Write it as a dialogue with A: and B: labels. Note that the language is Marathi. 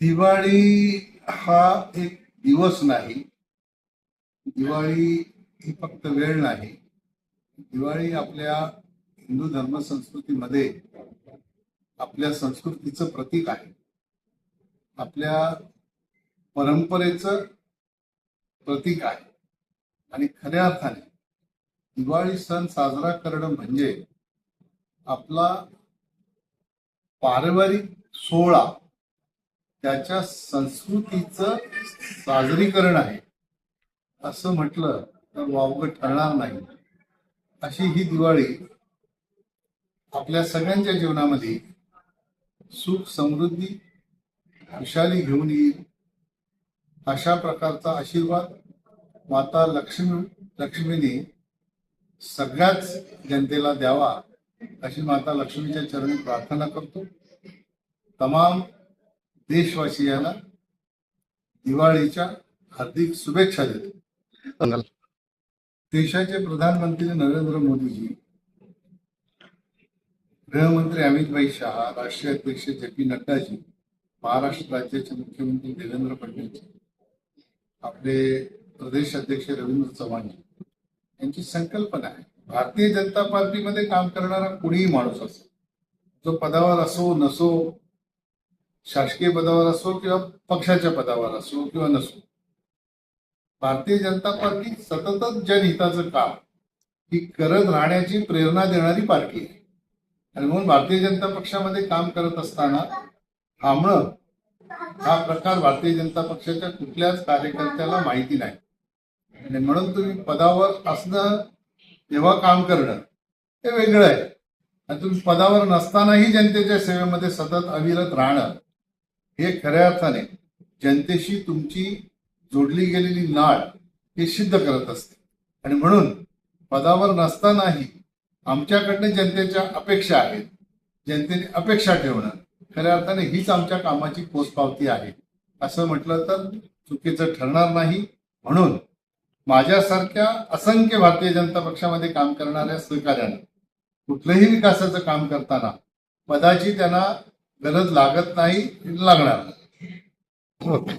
A: दिवाळी हा एक दिवस नाही. दिवाळी ही फक्त वेळ नाही. दिवाळी आपल्या हिंदू धर्म संस्कृतीमध्ये आपल्या संस्कृतीचं प्रतीक आहे. आपल्या परंपरेचं प्रतीक आहे. आणि खऱ्या अर्थाने दिवाळी सण साजरा करणं म्हणजे आपला पारिवारिक सोहळा त्याच्या संस्कृतीचं साजरीकरण आहे. असं म्हटलं तर वावगं ठरणार नाही. अशी ही दिवाळी आपल्या सगळ्यांच्या जीवनामध्ये सुख समृद्धी खुशाली घेऊन येईल. अशा प्रकारचा आशीर्वाद माता लक्ष्मी लक्ष्मीने सगळ्याच जनतेला द्यावा अशी माता लक्ष्मीच्या चरणी प्रार्थना करतो. तमाम देशवासियांना दिवाळीच्या हार्दिक शुभेच्छा देतो. देशाचे प्रधानमंत्री नरेंद्र मोदीजी गृहमंत्री अमितभाई शहा राष्ट्रीय अध्यक्ष जे पी नड्डाजी महाराष्ट्र राज्याचे मुख्यमंत्री देवेंद्र फडणवीस आपले प्रदेश अध्यक्ष रवींद्र चव्हाणजी यांची संकल्पना आहे. भारतीय जनता पार्टीमध्ये काम करणारा कुणीही माणूस असो जो पदावर असो नसो शासकीय पदावर असो किंवा पक्षाच्या पदावर असो किंवा नसो. भारतीय जनता पार्टी सततच जनहिताचं काम ही करत राहण्याची प्रेरणा देणारी पार्टी आहे. आणि म्हणून भारतीय जनता पक्षामध्ये काम करत असताना थांबणं हा प्रकार भारतीय जनता पक्षाच्या कुठल्याच कार्यकर्त्याला माहिती नाही. आणि म्हणून तुम्ही पदावर असणं तेव्हा काम करणं हे वेगळं आहे. आणि तुम्ही पदावर नसतानाही जनतेच्या सेवेमध्ये सतत अविरत राहणं हे खऱ्या अर्थाने जनतेशी तुमची जोडली गेलेली नाळ हे सिद्ध करत असते. आणि म्हणून पदावर नसतानाही आमच्याकडनं जनतेच्या अपेक्षा आहेत. जनतेने अपेक्षा ठेवणं खऱ्या अर्थाने हीच आमच्या कामाची पोचपावती आहे. असं म्हटलं तर चुकीचं ठरणार नाही. म्हणून माझ्यासारख्या असंख्य भारतीय जनता पक्षामध्ये काम करणाऱ्या सहकार्यानं कुठलंही विकासाचं काम करताना पदाची त्यांना गरज लागत नाही लागणार नाही.